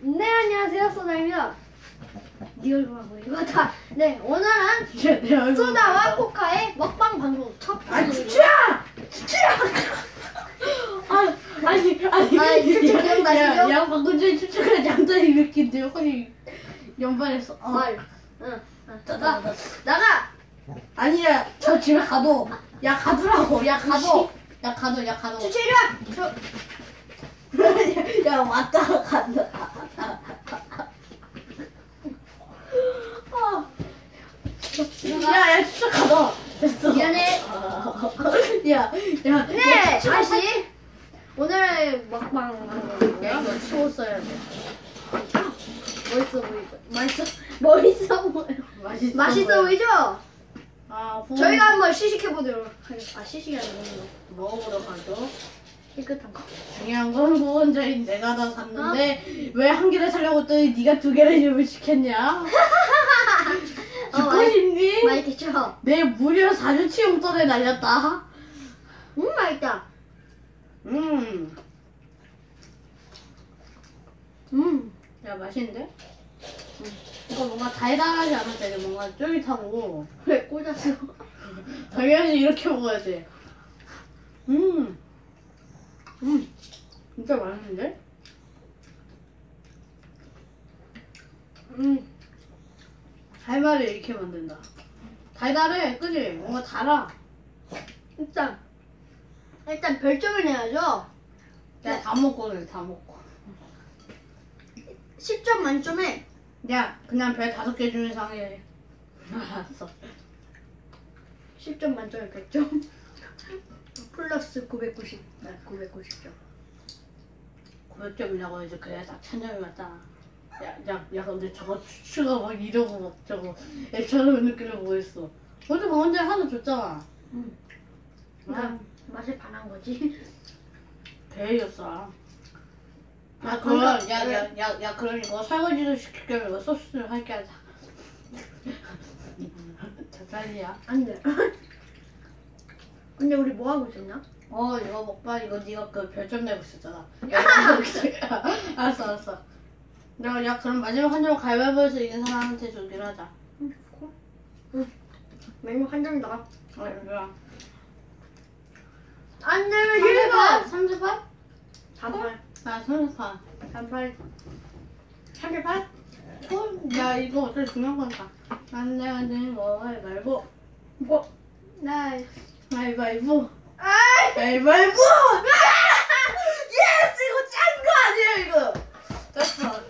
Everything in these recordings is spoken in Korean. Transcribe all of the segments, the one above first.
네 안녕하세요 소다입니다. 네 얼굴만 보이고 다. 네 오늘은 소다와 코카의 먹방 방송 첫 아. 추추야! 추추야! 아 아니 아니 아, 추추 기억나시죠? 야, 야 방금 전에 추추가 장난이 이렇게인데 허리 연발했어 어. 말. 응. 나가. 나가. 아니야 저 집에 가도 야 가두라고 야 가도 야 가도 야 와. 저 야 왔다 간다 야야 추추 가도 됐어 미안해. 야 야 네 다시 오늘 먹방 방송이고요. 야 이거 치웠어야 돼 멋있어 보이죠? 맛있어 멋있어 보여. 맛있어 맛있어 보이죠? 아 저희가 한번 시식해 보도록 하겠습니다. 아 시식이 아니고 먹어보도록 하죠 깨끗한 거. 중요한 건 후원자인 내가 다 샀는데 왜한 개를 사려고 했더니 네가 두 개를 주문 시켰냐? 죽고 어, 맛있- 싶니? 맛있겠죠? 내 무려 4주치 용돈에 날렸다. 음 맛있다. 음, 음. 야 맛있는데? 음. 이거 뭔가 달달하지 되게 뭔가 쫄깃하고 왜 꽂았어? 당연히 이렇게 먹어야 돼. 음, 음, 진짜 맛있는데? 음. 달걀을 이렇게 만든다. 달달해, 그지? 뭔가 달아. 일단 일단 별점을 내야죠. 야, 네. 다 먹고 그래, 다 먹고. 10점 만점에 야, 그냥 별 다섯 개 주는 상해. 알았어. 10점 만점에 100점. 플러스 990. 네, 990점. 900점이라고 이제 그래야 딱 천점이 맞잖아. 야, 야, 야, 근데 저거 추추가 막 이러고 막 저거 애처럼 느끼려고 뭐 했어. 어제 방 혼자 하나 줬잖아. 음. 아, 그러니까 맛을 반한 거지. 배였어. 야, 아, 그럼, 그러니까- 야, 야, 야, 야, 그럼 이거 설거지도 시킬 겸 이거 소스를 할게 하자. 자살이야. 안 돼. 근데 우리 뭐 하고 있었냐? 어 이거 먹봐 이거 네가 그 별점 내고 있었잖아 알았어 알았어 야, 야 그럼 마지막 한 점 가위바위보에서 이긴 사람한테 주기로 하자 응. 응. 마지막 한 점이다. 어 이거야 안 되면 이거. 38? 38. 아 38 38. 38? 어? 야 이거 어쩔 중요한 거니까 안 내면 거 가위바위보 뭐? 나이스. 가위바위보 아이! 가위바위보 예스 이거 짠 거 아니야 이거 됐어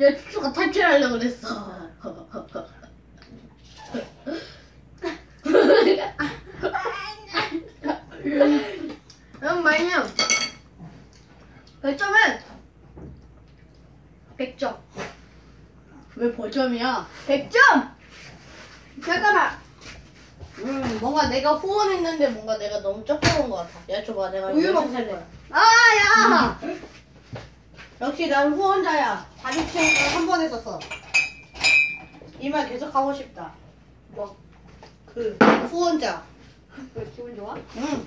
야 추추가 탈출하려고 그랬어 그럼 마이님. 별점은 100점. 왜 벌점이야? 100점! 잠깐만. 음 뭔가 내가 후원했는데 뭔가 내가 너무 적게 온것 같아 야 줘봐 내가 우유 먹을. 거야. 아, 야! 역시 난 후원자야. 자격증을 한 번에 썼어. 이 말 계속 하고 싶다. 뭐, 그 후원자. 왜 기분 좋아? 응.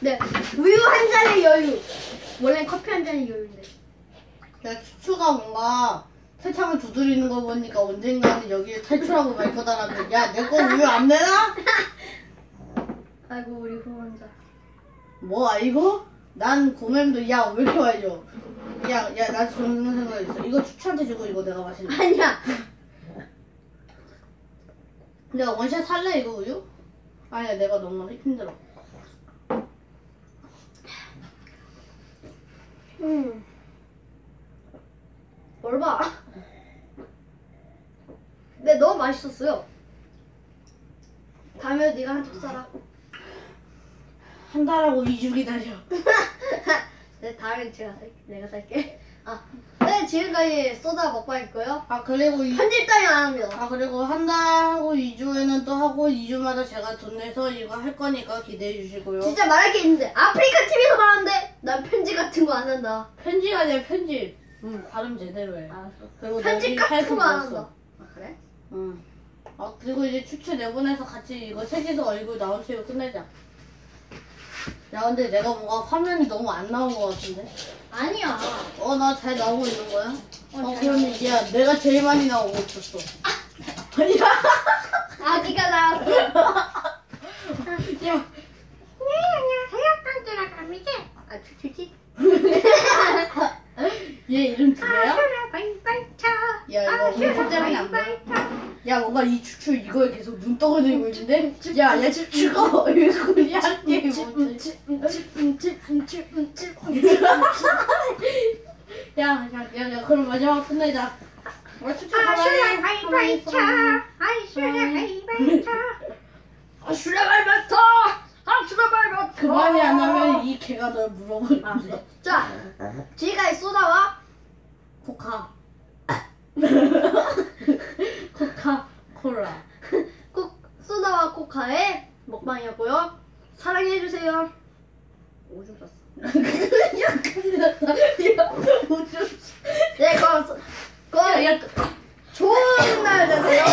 네. 우유 한 잔의 여유. 원래 커피 한 잔의 여유인데. 야 추추가 뭔가 세창을 두드리는 거 보니까 언젠가는 여기에 탈출하고 말 거다라는데 야내 거 우유 안 내나? 아이고, 우리 후원자. 뭐 아이고? 난 고mem도 야 왜 이렇게 많이 줘? 야야 나 좋은 생각 있어. 이거 추추한테 주고 이거 내가 마실래. 아니야. 내가 원샷 살래 이거 우유? 아니야 내가 너무 힘들어. 음. 뭘 봐. 근데 너무 맛있었어요. 다음에 네가 한턱 사라. 한 달하고 2주 기다려. 네, 다음엔 제가 살, 내가 살게. 아, 네, 지금까지 쏘다 먹방했고요. 아 그리고 이 편집 따위 안 합니다. 아 그리고 한 달하고 2주에는 또 하고 2주마다 제가 돈 내서 이거 할 거니까 기대해 주시고요. 진짜 말할 게 있는데 아프리카 TV에서 말하는데 난 편지 같은 거 안 한다. 편지가 아니라 편집. 응 발음 제대로 해. 알았어. 그리고 편집 같은 거 안. 한다. 아, 그래? 응. 아 그리고 이제 추추 내보내서 같이 이거 셋이서 얼굴 나온 채로 끝내자. 야 근데 내가 뭔가 화면이 너무 안 나온 것 같은데? 아니야. 어 나 잘 나오고 있는 거야? 어잘 그러면 야 내가 제일 많이 나오고 있었어. 야, 아기가 나왔어. 야. 아, 추추지? 얘 이름 두 개야? 바이바이차. 야 이거 우리 혼자는 안 돼. 야 뭔가 이 추추 이거에 계속 눈 떠가지고 있는데? 야, 야 추추가 얼굴이 한개 뭐지? 야, 야, 야, 야, 그럼 마지막 끝내자. 어, 추추 가만히 바이바이차. 아이 슈라 바이바이차. 아 슈라 발바터! 아슈라 발바터! 그만이 안 하면 이 개가 널 물어보는데. 자, 지금까지 쏘다와 코카. 코카 콜라. 코, 쏘다와 코카의 먹방이었고요. 사랑해주세요. 오줌 쌌어. 오줌. 네, 그럼, 쏘- 그럼 좋은 날 되세요.